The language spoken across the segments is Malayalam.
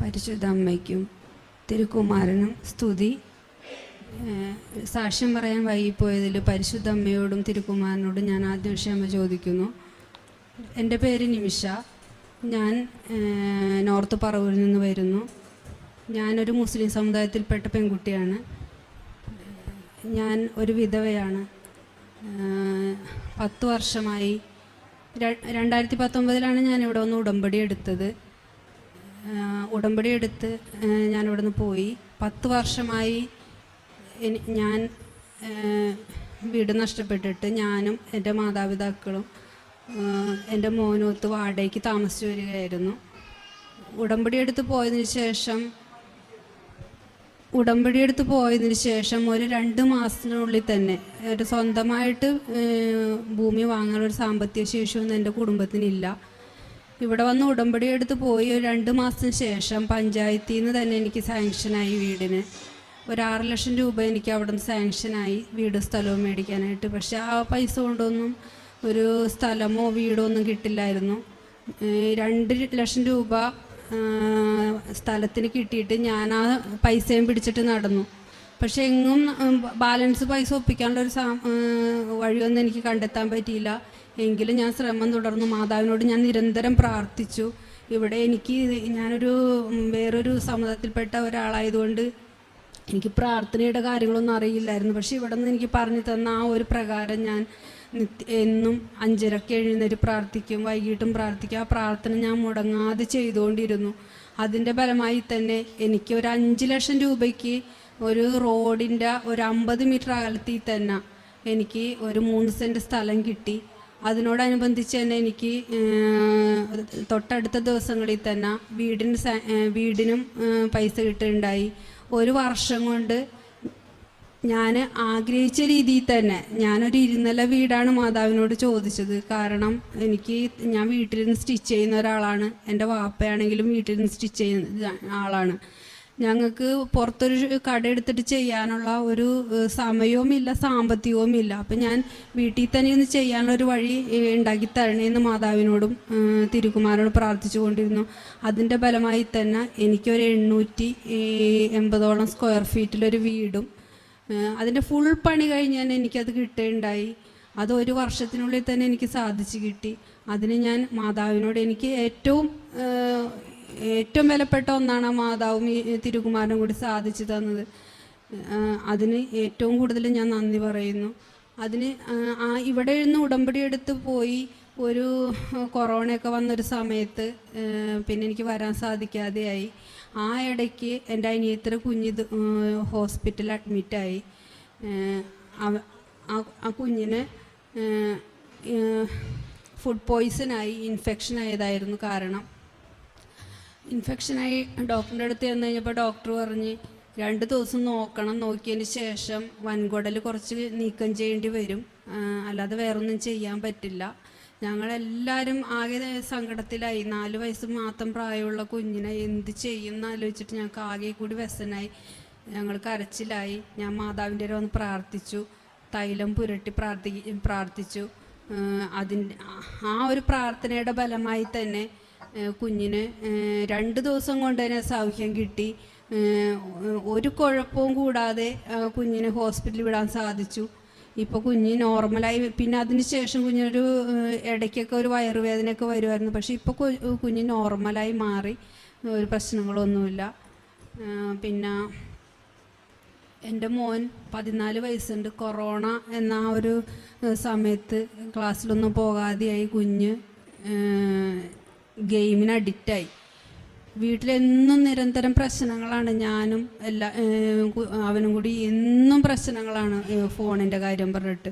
പരിശുദ്ധ അമ്മയ്ക്കും തിരുക്കുമാരനും സ്തുതി. സാക്ഷ്യം പറയാൻ വൈകിപ്പോയതിൽ പരിശുദ്ധ അമ്മയോടും തിരുക്കുമാരനോടും ഞാൻ ആദ്യം ക്ഷമ ചോദിക്കുന്നു. എന്റെ പേര് നിമിഷ. ഞാൻ നോർത്ത് പറവൂരിൽ നിന്ന് വരുന്നു. ഞാനൊരു മുസ്ലിം സമുദായത്തിൽപ്പെട്ട പെൺകുട്ടിയാണ്. ഞാൻ ഒരു വിധവയാണ്. പത്ത് വർഷമായി. രണ്ടായിരത്തി പത്തൊമ്പതിലാണ് ഞാൻ ഇവിടെ ഒന്ന് ഉടമ്പടി എടുത്തത്. ഉടമ്പടി എടുത്ത് ഞാൻ ഇവിടുന്ന് പോയി. പത്ത് വർഷമായി ഞാൻ വീട് നഷ്ടപ്പെട്ടിട്ട് ഞാനും എന്റെ മാതാപിതാക്കളും എന്റെ മോനൊത്ത് വാടകയ്ക്ക് താമസിച്ചു വരികയായിരുന്നു. ഉടമ്പടി എടുത്ത് പോയതിന് ശേഷം ഉടമ്പടി എടുത്ത് പോയതിന് ശേഷം ഒരു രണ്ട് മാസത്തിനുള്ളിൽ തന്നെ ഒരു സ്വന്തമായിട്ട് ഭൂമി വാങ്ങാനുള്ള ഒരു സാമ്പത്തിക ശേഷിയൊന്നും എന്റെ കുടുംബത്തിനില്ല. ഇവിടെ വന്ന് ഉടമ്പടി എടുത്ത് പോയി ഒരു രണ്ട് മാസത്തിന് ശേഷം പഞ്ചായത്തിൽ നിന്ന് തന്നെ എനിക്ക് സാങ്ഷനായി വീടിന്. ഒരു ആറ് ലക്ഷം രൂപ എനിക്ക് അവിടെ നിന്ന് സാങ്ഷനായി വീട് സ്ഥലവും മേടിക്കാനായിട്ട്. പക്ഷേ ആ പൈസ കൊണ്ടൊന്നും ഒരു സ്ഥലമോ വീടോ ഒന്നും കിട്ടില്ലായിരുന്നു. രണ്ട് ലക്ഷം രൂപ സ്ഥലത്തിന് കിട്ടിയിട്ട് ഞാൻ ആ പൈസയും പിടിച്ചിട്ട് നടന്നു. പക്ഷെ എങ്ങും ബാലൻസ് പൈസ ഒപ്പിക്കാനുള്ള ഒരു വഴിയൊന്നും എനിക്ക് കണ്ടെത്താൻ പറ്റിയില്ല. എങ്കിലും ഞാൻ ശ്രമം തുടർന്നു. മാതാവിനോട് ഞാൻ നിരന്തരം പ്രാർത്ഥിച്ചു. ഇവിടെ എനിക്ക് ഞാനൊരു വേറൊരു സമുദായത്തിൽപ്പെട്ട ഒരാളായതുകൊണ്ട് എനിക്ക് പ്രാർത്ഥനയുടെ കാര്യങ്ങളൊന്നും അറിയില്ലായിരുന്നു. പക്ഷേ ഇവിടെ നിന്ന് എനിക്ക് പറഞ്ഞു തന്ന ആ ഒരു പ്രകാരം ഞാൻ എന്നും അഞ്ചരക്ക് എഴുന്നേറ്റ് പ്രാർത്ഥിക്കും വൈകിട്ടും പ്രാർത്ഥിക്കും. ആ പ്രാർത്ഥന ഞാൻ മുടങ്ങാതെ ചെയ്തുകൊണ്ടിരുന്നു. അതിന്റെ ഫലമായി തന്നെ എനിക്ക് ഒരു അഞ്ച് ലക്ഷം രൂപയ്ക്ക് ഒരു റോഡിന്റെ ഒരു അമ്പത് മീറ്റർ അകലത്തിൽ തന്നെ എനിക്ക് ഒരു മൂന്ന് സെന്റ് സ്ഥലം കിട്ടി. അതിനോടനുബന്ധിച്ച് തന്നെ എനിക്ക് തൊട്ടടുത്ത ദിവസങ്ങളിൽ തന്നെ വീടിന് വീടിനും പൈസ കിട്ടുകയുണ്ടായി. ഒരു വർഷം കൊണ്ട് ഞാൻ ആഗ്രഹിച്ച രീതിയിൽ തന്നെ ഞാനൊരു ഇരുനില വീടാണ് മാതാവിനോട് ചോദിച്ചത്. കാരണം എനിക്ക് ഞാൻ വീട്ടിലിരുന്ന് സ്റ്റിച്ച് ചെയ്യുന്ന ഒരാളാണ്. എന്റെ വാപ്പയാണെങ്കിലും വീട്ടിലിരുന്ന് സ്റ്റിച്ച് ചെയ്യുന്ന ആളാണ്. ഞങ്ങൾക്ക് പുറത്തൊരു കട എടുത്തിട്ട് ചെയ്യാനുള്ള ഒരു സമയവും സമയവുമില്ല സാമ്പത്തികവും ഇല്ല അപ്പം ഞാൻ വീട്ടിൽ തന്നെ ഒന്ന് ചെയ്യാനുള്ള ഒരു വഴി ഉണ്ടാക്കി തരണേന്ന് മാതാവിനോടും തിരുക്കുമാരോട് പ്രാർത്ഥിച്ചു കൊണ്ടിരുന്നു. അതിന്റെ ഫലമായി തന്നെ എനിക്കൊരു എണ്ണൂറ്റി എൺപതോളം സ്ക്വയർ ഫീറ്റിലൊരു വീടും. അതിന്റെ ഫുൾ പണി കഴിഞ്ഞ് തന്നെ എനിക്കത് കിട്ടുകയുണ്ടായി. അത് ഒരു വർഷത്തിനുള്ളിൽ തന്നെ എനിക്ക് സാധിച്ചു കിട്ടി. അതിന് ഞാൻ മാതാവിനോട് എനിക്ക് ഏറ്റവും ഏറ്റവും വിലപ്പെട്ട ഒന്നാണ് ആ മാതാവും ഈ തിരുകുമാരനും കൂടി സാധിച്ചു തന്നത്. അതിന് ഏറ്റവും കൂടുതൽ ഞാൻ നന്ദി പറയുന്നു. അതിന് ആ ഇവിടെ നിന്ന് ഉടമ്പടി എടുത്ത് പോയി ഒരു കൊറോണയൊക്കെ വന്നൊരു സമയത്ത് പിന്നെ എനിക്ക് വരാൻ സാധിക്കാതെയായി. ആ ഇടയ്ക്ക് എന്റെ അനിയത്തിയുടെ കുഞ്ഞ് ഹോസ്പിറ്റലിൽ അഡ്മിറ്റായി. ആ- കുഞ്ഞിന് ഫുഡ് പോയ്സൺ പോയ്സണായി ഇൻഫെക്ഷൻ ആയതായിരുന്നു കാരണം. ഇൻഫെക്ഷനായി ഡോക്ടറിന്റെ അടുത്ത് ചെന്ന് കഴിഞ്ഞപ്പോൾ ഡോക്ടർ പറഞ്ഞ് രണ്ട് ദിവസം നോക്കണം. നോക്കിയതിന് ശേഷം വൻകുടൽ കുറച്ച് നീക്കം ചെയ്യേണ്ടി വരും. അല്ലാതെ വേറൊന്നും ചെയ്യാൻ പറ്റില്ല. ഞങ്ങളെല്ലാവരും ആകെ സങ്കടത്തിലായി. നാല് വയസ്സ് മാത്രം പ്രായമുള്ള കുഞ്ഞിനെ എന്ത് ചെയ്യും എന്ന് ആലോചിച്ചിട്ട് ഞങ്ങൾക്ക് ആകെ കൂടി വ്യസനായി. ഞങ്ങൾ കരച്ചിലായി. ഞാൻ മാതാവിന്റെ വന്ന് പ്രാർത്ഥിച്ചു. തൈലം പുരട്ടി പ്രാർത്ഥി പ്രാർത്ഥിച്ചു. അതിന്റെ ആ ഒരു പ്രാർത്ഥനയുടെ ഫലമായി തന്നെ കുഞ്ഞിന് രണ്ട് ദിവസം കൊണ്ട് തന്നെ സൗഖ്യം കിട്ടി. ഒരു കുഴപ്പവും കൂടാതെ കുഞ്ഞിനെ ഹോസ്പിറ്റലിൽ വിടാൻ സാധിച്ചു. ഇപ്പോൾ കുഞ്ഞ് നോർമലായി പിന്നെ അതിന് ശേഷം കുഞ്ഞൊരു ഇടയ്ക്കൊക്കെ ഒരു വയറുവേദനയൊക്കെ വരുമായിരുന്നു. പക്ഷേ ഇപ്പോൾ കുഞ്ഞ് നോർമലായി മാറി. ഒരു പ്രശ്നങ്ങളൊന്നുമില്ല. പിന്നെ എന്റെ മോൻ പതിനാല് വയസ്സുണ്ട്. കൊറോണ എന്ന ആ ഒരു സമയത്ത് ക്ലാസ്സിലൊന്നും പോകാതെയായി കുഞ്ഞ് ഗെയിമിന് അഡിക്റ്റായി വീട്ടിലെന്നും നിരന്തരം പ്രശ്നങ്ങളാണ്. ഞാനും എല്ലാ അവനും കൂടി എന്നും പ്രശ്നങ്ങളാണ് ഫോണിന്റെ കാര്യം പറഞ്ഞിട്ട്.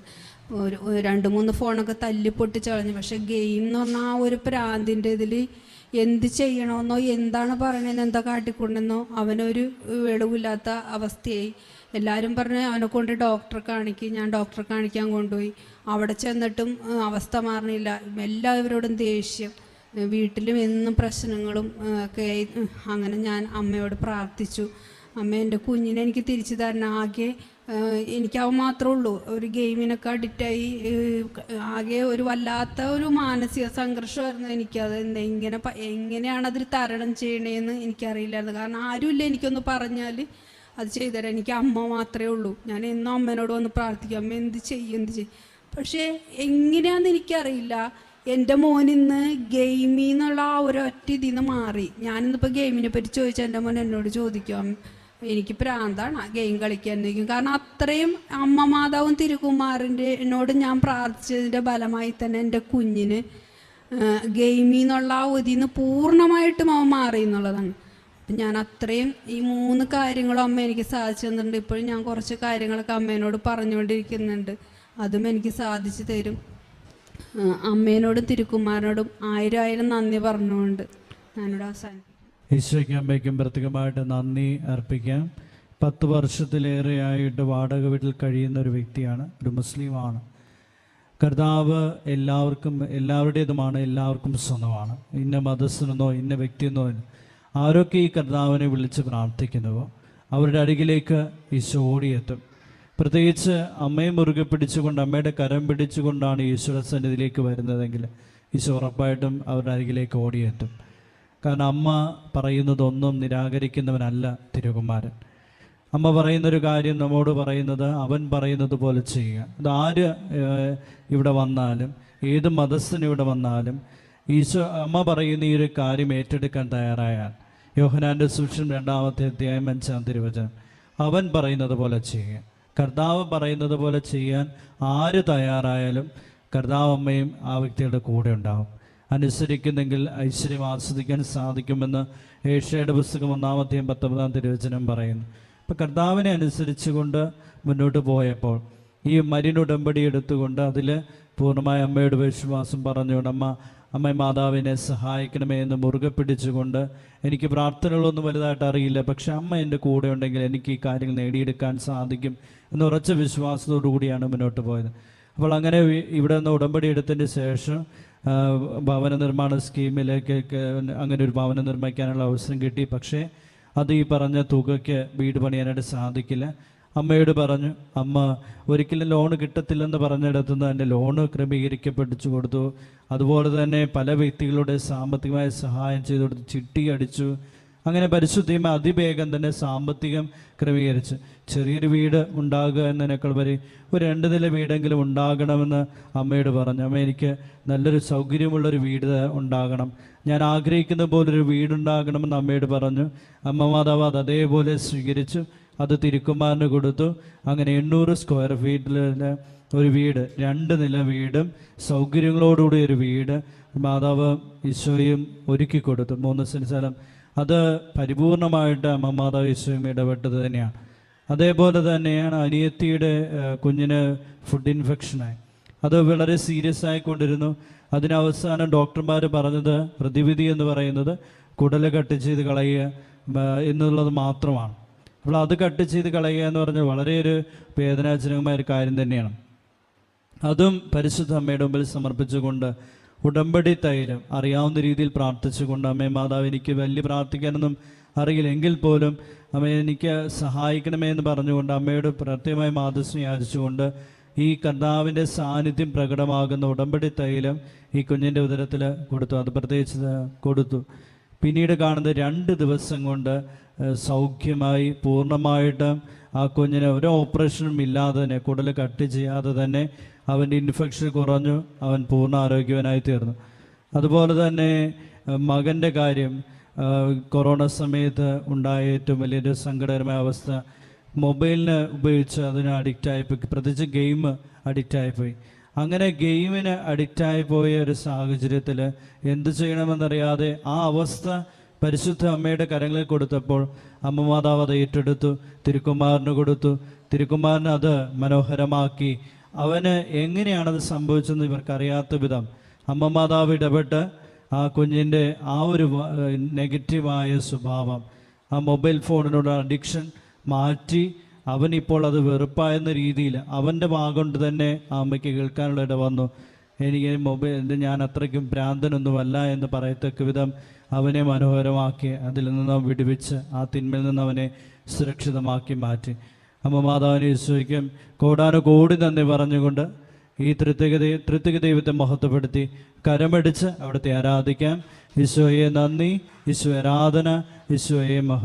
ഒരു രണ്ട് മൂന്ന് ഫോണൊക്കെ തല്ലി പൊട്ടിച്ച് കളഞ്ഞു. പക്ഷേ ഗെയിം എന്ന് പറഞ്ഞാൽ ആ ഒരു പ്രാന്തിന്റെ ഇതിൽ എന്ത് ചെയ്യണമെന്നോ എന്താണ് പറയണതെന്ന് എന്താ കാട്ടിക്കൊണ്ടെന്നോ അവനൊരു വെളിവില്ലാത്ത അവസ്ഥയായി. എല്ലാവരും പറഞ്ഞ് അവനെ കൊണ്ട് ഡോക്ടറെ കാണിക്കും ഞാൻ ഡോക്ടറെ കാണിക്കാൻ കൊണ്ടുപോയി. അവിടെ ചെന്നിട്ടും അവസ്ഥ മാറണില്ല. എല്ലാവരോടും ദേഷ്യം. വീട്ടിലും എന്നും പ്രശ്നങ്ങളും ഒക്കെ അങ്ങനെ ഞാൻ അമ്മയോട് പ്രാർത്ഥിച്ചു. അമ്മ എന്റെ കുഞ്ഞിനെ എനിക്ക് തിരിച്ചു തരണം. ആകെ എനിക്ക് മാത്രമേ ഉള്ളൂ. ഒരു ഗെയിമിനൊക്കെ അഡിക്റ്റായി ആകെ ഒരു വല്ലാത്ത ഒരു മാനസിക സംഘർഷമായിരുന്നു എനിക്കത് എന്താ എങ്ങനെയാണ് അതിൽ തരണം ചെയ്യണേന്ന് എനിക്കറിയില്ലായിരുന്നു. കാരണം ആരുമില്ല എനിക്കൊന്ന് പറഞ്ഞാൽ അത് ചെയ്തുതരാം എനിക്ക് അമ്മ മാത്രമേ ഉള്ളൂ. ഞാൻ എന്നും അമ്മേനോട് വന്ന് പ്രാർത്ഥിക്കും. അമ്മ എന്ത് ചെയ്യും എന്ത് ചെയ്യും? പക്ഷേ എങ്ങനെയാണെന്ന് എനിക്കറിയില്ല. എന്റെ മോൻ ഇന്ന് ഗെയിമിൽ നിന്നുള്ള ആ ഒരൊറ്റ ഇതിൽ നിന്ന് മാറി. ഞാനിന്നിപ്പോൾ ഗെയിമിനെ പറ്റി ചോദിച്ചാൽ എന്റെ മോൻ എന്നോട് ചോദിക്കും എനിക്ക് പ്രാന്താണ് ഗെയിം കളിക്കാൻ? നിൽക്കും കാരണം അത്രയും അമ്മ മാതാവും തിരുകുമാറിന്റെ എന്നോട് ഞാൻ പ്രാർത്ഥിച്ചതിന്റെ ഫലമായി തന്നെ എന്റെ കുഞ്ഞിന് ഗെയിമിന്നുള്ള ആ ഒതിന്ന് പൂർണമായിട്ടും അവൻ മാറി എന്നുള്ളതാണ്. അപ്പം ഞാൻ അത്രയും ഈ മൂന്ന് കാര്യങ്ങളും അമ്മ എനിക്ക് സാധിച്ചു തന്നിട്ടുണ്ട്. ഇപ്പോഴും ഞാൻ കുറച്ച് കാര്യങ്ങളൊക്കെ അമ്മേനോട് പറഞ്ഞുകൊണ്ടിരിക്കുന്നുണ്ട്. അതും എനിക്ക് സാധിച്ചു തരും. അമ്മേനോടും തിരുക്കുമാരനോടും ആയിരം ആയിരം നന്ദി പറഞ്ഞുകൊണ്ട് ഞാനിവിടെ അവസാനിപ്പിക്കും. ഈശോയ്ക്ക് അമ്മയ്ക്കും പ്രത്യേകമായിട്ട് നന്ദി അർപ്പിക്കാം. പത്ത് വർഷത്തിലേറെയായിട്ട് വാടക വീട്ടിൽ കഴിയുന്ന ഒരു വ്യക്തിയാണ് ഒരു മുസ്ലിമാണ്. കർത്താവ് എല്ലാവർക്കും എല്ലാവരുടേതുമാണ് എല്ലാവർക്കും സ്വന്തമാണ്. ഇന്ന മതസ്ഥനെന്നോ ഇന്ന വ്യക്തിയെന്നോ. ആരൊക്കെ ഈ കർത്താവിനെ വിളിച്ച് പ്രാർത്ഥിക്കുന്നുവോ അവരുടെ അരികിലേക്ക് ഈശോ ഓടിയെത്തും. പ്രത്യേകിച്ച് അമ്മയെ മുറുകെ പിടിച്ചുകൊണ്ട് അമ്മയുടെ കരം പിടിച്ചുകൊണ്ടാണ് ഈശ്വര സന്നിധിയിലേക്ക് വരുന്നതെങ്കിൽ ഈശോ ഉറപ്പായിട്ടും അവരുടെ അരികിലേക്ക് ഓടിയെത്തും. കാരണം അമ്മ പറയുന്നതൊന്നും നിരാകരിക്കുന്നവനല്ല തിരുകുമാരൻ. അമ്മ പറയുന്നൊരു കാര്യം നമ്മോട് പറയുന്നത് അവൻ പറയുന്നത് പോലെ ചെയ്യുക. അത് ആര് ഇവിടെ വന്നാലും ഏത് മതസ്ഥന് ഇവിടെ വന്നാലും ഈശോ അമ്മ പറയുന്ന ഈ ഒരു കാര്യം ഏറ്റെടുക്കാൻ തയ്യാറായാൽ യോഹനാന്റെ സൂക്ഷ്മം രണ്ടാമത്തെ അധ്യായം അഞ്ചാം തിരുവചനം അവൻ പറയുന്നത് പോലെ ചെയ്യുക. കർത്താവ് പറയുന്നത് പോലെ ചെയ്യാൻ ആര് തയ്യാറായാലും കർത്താവ് അമ്മയും ആ വ്യക്തിയുടെ കൂടെ ഉണ്ടാവും. അനുസരിക്കുന്നെങ്കിൽ ഐശ്വര്യം ആസ്വദിക്കാൻ സാധിക്കുമെന്ന് ഏഷ്യയുടെ പുസ്തകം ഒന്നാമത്തെയും പത്തൊമ്പതാം തിരുവചനം പറയുന്നു. അപ്പം കർത്താവിനെ അനുസരിച്ചുകൊണ്ട് മുന്നോട്ട് പോയപ്പോൾ ഈ മരിനുടമ്പടി എടുത്തുകൊണ്ട് അതിൽ പൂർണമായ അമ്മയുടെ വിശ്വാസം പറഞ്ഞുകൊണ്ട് അമ്മ അമ്മ മാതാവിനെ സഹായിക്കണമേ എന്ന് മുറുകെ പിടിച്ചുകൊണ്ട് എനിക്ക് പ്രാർത്ഥനകളൊന്നും വലുതായിട്ട് അറിയില്ല പക്ഷെ അമ്മ എന്റെ കൂടെ ഉണ്ടെങ്കിൽ എനിക്ക് ഈ കാര്യങ്ങൾ നേടിയെടുക്കാൻ സാധിക്കും എന്ന ഉറച്ച വിശ്വാസത്തോടു കൂടിയാണ് മുന്നോട്ട് പോയത്. അപ്പോൾ അങ്ങനെ ഇവിടെ നിന്ന് ഉടമ്പടി എടുത്തതിന് ശേഷം ഭവന നിർമ്മാണ സ്കീമിലേക്ക് അങ്ങനെ ഒരു ഭവനം നിർമ്മിക്കാനുള്ള അവസരം കിട്ടി. പക്ഷേ അത് ഈ പറഞ്ഞ തുകയ്ക്ക് വീട് പണിയാനായിട്ട് സാധിക്കില്ല. അമ്മയോട് പറഞ്ഞു അമ്മ ഒരിക്കലും ലോൺ കിട്ടത്തില്ലെന്ന് പറഞ്ഞിടത്തുനിന്ന് എന്റെ ലോണ് ക്രമീകരിക്കപ്പെടിച്ചു കൊടുത്തു. അതുപോലെ തന്നെ പല വ്യക്തികളുടെ സാമ്പത്തികമായ സഹായം ചെയ്തു കൊടുത്തു ചിട്ടി അടിച്ചു. അങ്ങനെ പരിശുദ്ധിയും അതിവേഗം തന്നെ സാമ്പത്തികം ക്രമീകരിച്ച് ചെറിയൊരു വീട് ഉണ്ടാകുക എന്നതിനേക്കാൾ വരെ ഒരു രണ്ട് നില വീടെങ്കിലും ഉണ്ടാകണമെന്ന് അമ്മയോട് പറഞ്ഞു. അമ്മ എനിക്ക് നല്ലൊരു സൗകര്യമുള്ളൊരു വീട് ഉണ്ടാകണം. ഞാൻ ആഗ്രഹിക്കുന്ന പോലൊരു വീടുണ്ടാകണമെന്ന് അമ്മയോട് പറഞ്ഞു. അമ്മ മാതാവ് അത് അതേപോലെ സ്വീകരിച്ചു. അത് തിരുക്കുമാറിന് കൊടുത്തു. അങ്ങനെ എണ്ണൂറ് സ്ക്വയർ ഫീറ്റിൽ ഒരു വീട് രണ്ട് നില വീടും സൗകര്യങ്ങളോടുകൂടി ഒരു വീട് മാതാവ് ഈശോയും ഒരുക്കി കൊടുത്തു. മൂന്ന് സ്ഥലം അത് പരിപൂർണമായിട്ട് അമ്മ മാതാവ് ഈശോയും ഇടപെട്ടത് തന്നെയാണ്. അതേപോലെ തന്നെയാണ് അനിയത്തിയുടെ കുഞ്ഞിന് ഫുഡ് ഇൻഫെക്ഷനായി അത് വളരെ സീരിയസ് ആയിക്കൊണ്ടിരുന്നു. അതിനവസാനം ഡോക്ടർമാർ പറഞ്ഞത് പ്രതിവിധി എന്ന് പറയുന്നത് കുടൽ കട്ട് ചെയ്ത് കളയുക എന്നുള്ളത് മാത്രമാണ്. അപ്പോൾ അത് കട്ട് ചെയ്ത് കളയുക എന്ന് പറഞ്ഞാൽ വളരെ ഒരു വേദനാജനകമായ ഒരു കാര്യം തന്നെയാണ്. അതും പരിശുദ്ധ അമ്മയുടെ മുമ്പിൽ സമർപ്പിച്ചുകൊണ്ട് ഉടമ്പടി തൈലം അറിയാവുന്ന രീതിയിൽ പ്രാർത്ഥിച്ചുകൊണ്ട് അമ്മേ മാതാവ് എനിക്ക് വലിയ പ്രാർത്ഥിക്കാനൊന്നും അറിയില്ല. എങ്കിൽ പോലും അമ്മ എനിക്ക് സഹായിക്കണമേ എന്ന് പറഞ്ഞുകൊണ്ട് അമ്മയോട് പ്രത്യേകമായി മാതൃസ്വം യാചിച്ചുകൊണ്ട് ഈ കർത്താവിന്റെ സാന്നിധ്യം പ്രകടമാകുന്ന ഉടമ്പടി തൈലം ഈ കുഞ്ഞിന്റെ ഉദരത്തിൽ കൊടുത്തു. അത് പ്രത്യേകിച്ച് കൊടുത്തു. പിന്നീട് കാണുന്നത് രണ്ട് ദിവസം കൊണ്ട് സൗഖ്യമായി പൂർണമായിട്ടും ആ കുഞ്ഞിനെ ഒരു ഓപ്പറേഷനും ഇല്ലാതെ തന്നെ കുടൽ കട്ട് ചെയ്യാതെ തന്നെ അവന്റെ ഇൻഫെക്ഷൻ കുറഞ്ഞു അവൻ പൂർണ ആരോഗ്യവനായി തീർന്നു അതുപോലെ തന്നെ മകന്റെ കാര്യം കൊറോണ സമയത്ത് ഉണ്ടായ ഏറ്റവും വലിയൊരു സങ്കടകരമായ അവസ്ഥ. മൊബൈലിന് ഉപയോഗിച്ച് അതിന് അഡിക്റ്റായിപ്പോയി പ്രത്യേകിച്ച് ഗെയിം അഡിക്റ്റായിപ്പോയി അങ്ങനെ ഗെയിമിന് അഡിക്റ്റായി പോയ ഒരു സാഹചര്യത്തിൽ എന്ത് ചെയ്യണമെന്നറിയാതെ ആ അവസ്ഥ പരിശുദ്ധ അമ്മയുടെ കരങ്ങളിൽ കൊടുത്തപ്പോൾ അമ്മ മാതാവ് അത് ഏറ്റെടുത്തു തിരുക്കുമാറിന് കൊടുത്തു. തിരുക്കുമാറിന് അത് മനോഹരമാക്കി. അവന് എങ്ങനെയാണത് സംഭവിച്ചതെന്ന് ഇവർക്കറിയാത്ത വിധം അമ്മ മാതാവ് ഇടപെട്ട് ആ കുഞ്ഞിന്റെ ആ ഒരു നെഗറ്റീവായ സ്വഭാവം ആ മൊബൈൽ ഫോണിനോട് അഡിക്ഷൻ മാറ്റി അവനിപ്പോൾ അത് വെറുപ്പായെന്ന രീതിയിൽ അവന്റെ ഭാഗമുണ്ട് തന്നെ ആ അമ്മയ്ക്ക് കേൾക്കാനുള്ള ഇട വന്നു. എനിക്ക് മൊബൈൽ ഞാൻ അത്രയ്ക്കും ഭ്രാന്തനൊന്നുമല്ല എന്ന് പറയത്തക്ക വിധം അവനെ മനോഹരമാക്കി അതിൽ നിന്ന് വിടുവിച്ച് ആ തിന്മയിൽ നിന്ന് അവനെ സുരക്ഷിതമാക്കി മാറ്റി. അമ്മ മാതാവിനെ ഈശോയ്ക്കും കോടാനു കോടി നന്ദി പറഞ്ഞുകൊണ്ട് ഈ തൃത്വിക തൃത്വിക ദൈവത്തെ മഹത്വപ്പെടുത്തി കരമടിച്ച് അവിടുത്തെ ആരാധിക്കാം. ഈശോയെ നന്ദി ഈശോ ആരാധന ഈശോയെ മഹ